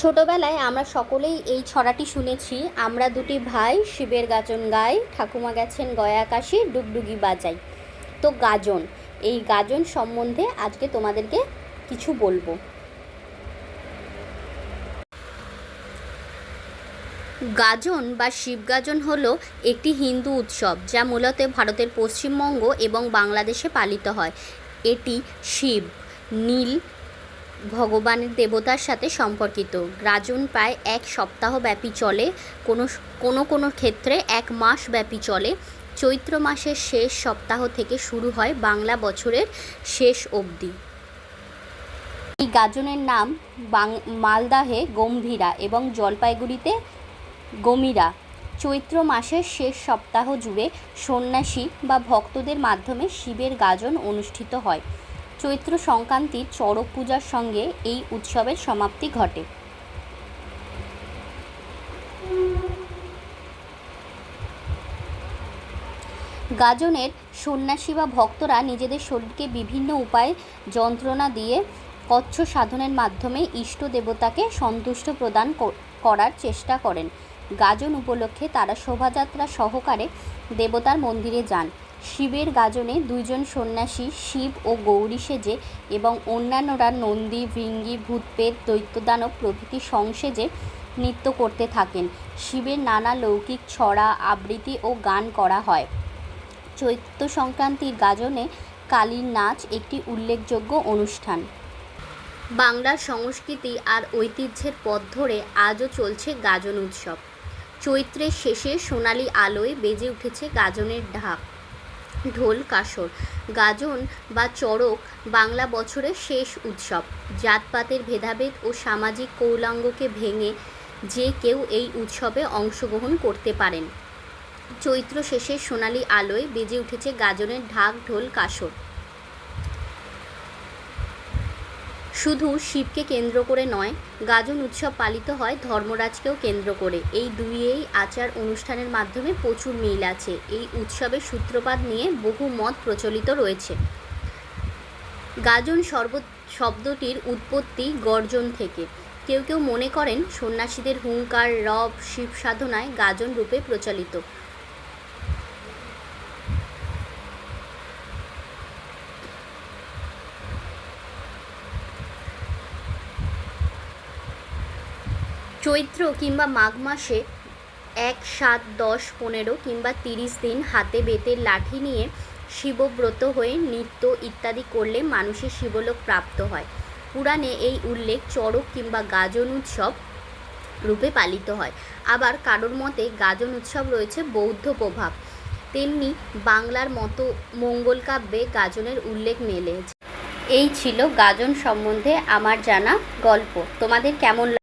ছোটবেলায় আমরা সকলেই এই ছড়াটি শুনেছি। আমরা দুটি ভাই, শিবের গাজন গাই, ঠাকুমা গেছেন গয়া কাশি ডুগডুগি বাজাই। তো গাজন, এই গাজন সম্বন্ধে আজকে তোমাদেরকে কিছু বলব। গাজন বা শিবগাজন হলো একটি হিন্দু উৎসব যা মূলত ভারতের পশ্চিমবঙ্গ এবং বাংলাদেশে পালিত হয়। এটি শিব, নীল ভগবানের দেবতার সাথে সম্পর্কিত। গাজন প্রায় এক সপ্তাহ ব্যাপী চলে, কোনো কোনো কোনো ক্ষেত্রে এক মাস ব্যাপী চলে। চৈত্র মাসের শেষ সপ্তাহ থেকে শুরু হয় বাংলা বছরের শেষ অবধি। এই গাজনের নাম বাং, মালদাহে গম্ভীরা এবং জলপাইগুড়িতে গমিরা। চৈত্র মাসের শেষ সপ্তাহ জুড়ে সন্ন্যাসী বা ভক্তদের মাধ্যমে শিবের গাজন অনুষ্ঠিত হয়। চৈত্র সংক্রান্তির চড়ক পূজার সঙ্গে এই উৎসবের সমাপ্তি ঘটে। গাজনের সন্ন্যাসী বা ভক্তরা নিজেদের শরীরকে বিভিন্ন উপায়ে যন্ত্রণা দিয়ে কচ্ছ সাধনের মাধ্যমে ইষ্ট দেবতাকে সন্তুষ্ট প্রদান করার চেষ্টা করেন। গাজন উপলক্ষে তারা শোভাযাত্রা সহকারে দেবতার মন্দিরে যান। শিবের গাজনে দুইজন সন্ন্যাসী শিব ও গৌরী সেজে এবং অন্যান্যরা নন্দী, ভৃঙ্গি ভূতপেত দৈত্যদানব প্রভৃতি সংসেজে নৃত্য করতে থাকেন। শিবের নানা লৌকিক ছড়া, আবৃত্তি ও গান করা হয়। চৈত্র সংক্রান্তির গাজনে কালীর নাচ একটি উল্লেখযোগ্য অনুষ্ঠান। বাংলার সংস্কৃতি আর ঐতিহ্যের পথ ধরে আজও চলছে গাজন উৎসব। চৈত্রের শেষে সোনালি আলোয় বেজে উঠেছে গাজনের ঢাক, ঢোল কাসর। গাজন বা চড়ক বাংলা বছরের শেষ উৎসব। জাতপাতের ভেদাভেদ ও সামাজিক কৌলাঙ্গকে ভেঙে যে কেউ এই উৎসবে অংশগ্রহণ করতে পারেন। চৈত্র শেষে সোনালি আলোয় বেজে উঠেছে গাজনের ঢাক, ঢোল, কাসর। শুধু শিবকে কেন্দ্র করে নয়, গাজন উৎসব পালিত হয় ধর্মরাজকেও কেন্দ্র করে। এই দুইয়েই আচার অনুষ্ঠানের মাধ্যমে প্রচুর মিল আছে। এই উৎসবের সূত্রপাত নিয়ে বহু মত প্রচলিত রয়েছে। গাজন সর্ব, শব্দটির উৎপত্তি গর্জন থেকে। কেউ কেউ মনে করেন, সন্ন্যাসীদের হুঙ্কার রব শিব সাধনায় গাজন রূপে প্রচলিত। চৈত্র কিংবা মাঘ মাসে এক, সাত, দশ, পনেরো কিংবা তিরিশ দিন হাতে বেতের লাঠি নিয়ে শিবব্রত হয়ে নৃত্য ইত্যাদি করলে মানুষের শিবলোক প্রাপ্ত হয়। পুরাণে এই উল্লেখ চড়ক কিংবা গাজন উৎসব রূপে পালিত হয়। আবার কারোর মতে গাজন উৎসব রয়েছে বৌদ্ধ প্রভাব। তেমনি বাংলার মতো মঙ্গল কাব্যে গাজনের উল্লেখ মেলে। এই ছিল গাজন সম্বন্ধে আমার জানা গল্প। তোমাদের কেমন